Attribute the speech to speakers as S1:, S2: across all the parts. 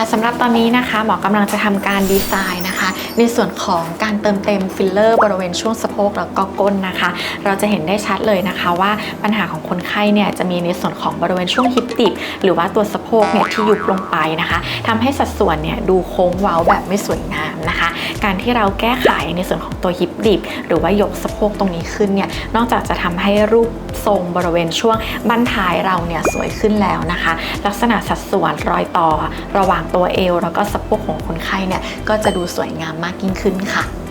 S1: ะสำหรับตอนนี้นะคะหมอกำลังจะทำการดีไซน์นะคะ ในส่วนของการเติมเต็มฟิลเลอร์บริเวณช่วงสะโพกแล้วก็ก้นนะคะ เราจะเห็นได้ชัดเลยนะคะ ว่าปัญหาของคนไข้เนี่ยจะมีในส่วนของบริเวณช่วงฮิปติบหรือว่าตัวสะโพกเนี่ยที่ยุบลงไปนะคะทำให้สัดส่วนเนี่ยดูโค้งเว้าแบบไม่สวยงามนะคะ การที่เราแก้ไขในส่วนของตัวฮิปดิบหรือว่ายกสะโพกตรงนี้ขึ้นเนี่ยนอกจากจะทำให้รูป ทรงบริเวณช่วงบั้นท้ายเราเนี่ยสวยขึ้นแล้วนะคะ ลักษณะสัดส่วนรอยต่อ ระหว่างตัวเอว แล้วก็สะโพกของคนไข้เนี่ยก็จะดูสวยงามมากยิ่งขึ้นค่ะ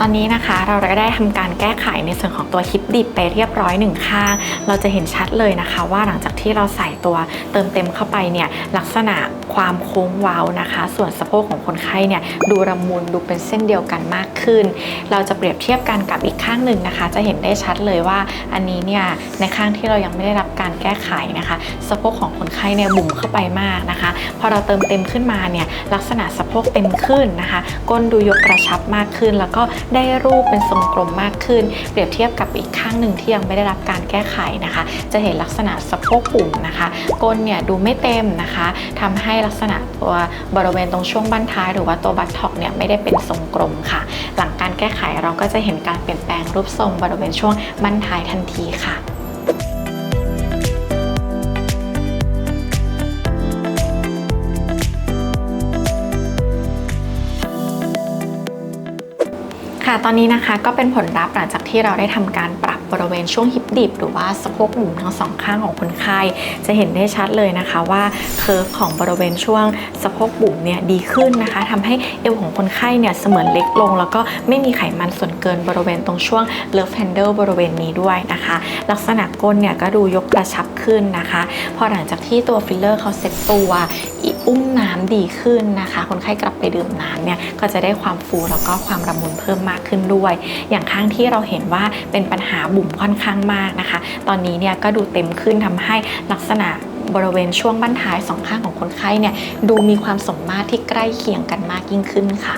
S1: ตอนนี้นะคะเราก็ได้ทำการแก้ไขในส่วนของตัวฮิปดิบไปเรียบร้อยหนึ่งข้าง เราจะเห็นชัดเลยนะคะ ว่าหลังจากที่เราใส่ตัวเติมเต็มเข้าไปเนี่ยลักษณะความโค้งเว้านะคะ ส่วนสะโพกของคนไข้เนี่ยดูระมุนดูเป็นเส้นเดียวกันมากขึ้น เราจะเปรียบเทียบกันกับอีกข้างหนึ่งนะคะ จะเห็นได้ชัดเลยว่าอันนี้เนี่ยในข้างที่เรายังไม่ได้รับการแก้ไขนะคะสะโพกของคนไข้เนี่ยบุ๋มเข้าไปมากนะคะ พอเราเติมเต็มขึ้นมาเนี่ยลักษณะสะโพกเต็มขึ้นนะคะ ก้นดูยกกระชับมากขึ้น แล้วก็ได้รูปเป็นทรงกลมมากขึ้น เปรียบเทียบกับอีกข้างหนึ่งที่ยังไม่ได้รับการแก้ไขนะคะ จะเห็นลักษณะสะโพกปุ่มนะคะก้นเนี่ยดูไม่เต็มนะคะทำให้ลักษณะตัวบริเวณตรงช่วงบั้นท้าย หรือว่าตัวบัตท็อกเนี่ยไม่ได้เป็นทรงกลมค่ะ หลังการแก้ไขเราก็จะเห็นการเปลี่ยนแปลงรูปทรงบริเวณช่วงบั้นท้ายทันทีค่ะ ค่ะ ตอนนี้นะคะก็เป็นผลลัพธ์หลังจากที่เราได้ทำการปรับบริเวณช่วงฮิปดิบหรือว่าสะโพกบุ๋มทั้งสองข้างของคนไข้จะเห็นได้ชัดเลยนะคะว่าเคอร์ฟของบริเวณช่วงสะโพกบุ๋มเนี่ยดีขึ้นนะคะทำให้เอวของคนไข้เนี่ยเสมือนเล็กลง แล้วก็ไม่มีไขมันส่วนเกินบริเวณตรงช่วงเลิฟแฮนเดิลบริเวณนี้ด้วยนะคะ ลักษณะก้นเนี่ยก็ดูยกกระชับขึ้นนะคะ พอหลังจากที่ตัวฟิลเลอร์เขาเซ็ตตัว อุ้มน้ำดีขึ้นนะคะ คนไข้กลับไปดื่มน้ำเนี่ยก็จะได้ความฟูแล้วก็ความระมุนเพิ่มมากขึ้นด้วย อย่างข้างที่เราเห็นว่าเป็นปัญหาบุ๋มค่อนข้างมากนะคะ ตอนนี้เนี่ยก็ดูเต็มขึ้นทำให้ลักษณะบริเวณช่วงบั้นท้ายสองข้างของคนไข้เนี่ยดูมีความสมมาตรที่ใกล้เคียงกันมากยิ่งขึ้นค่ะ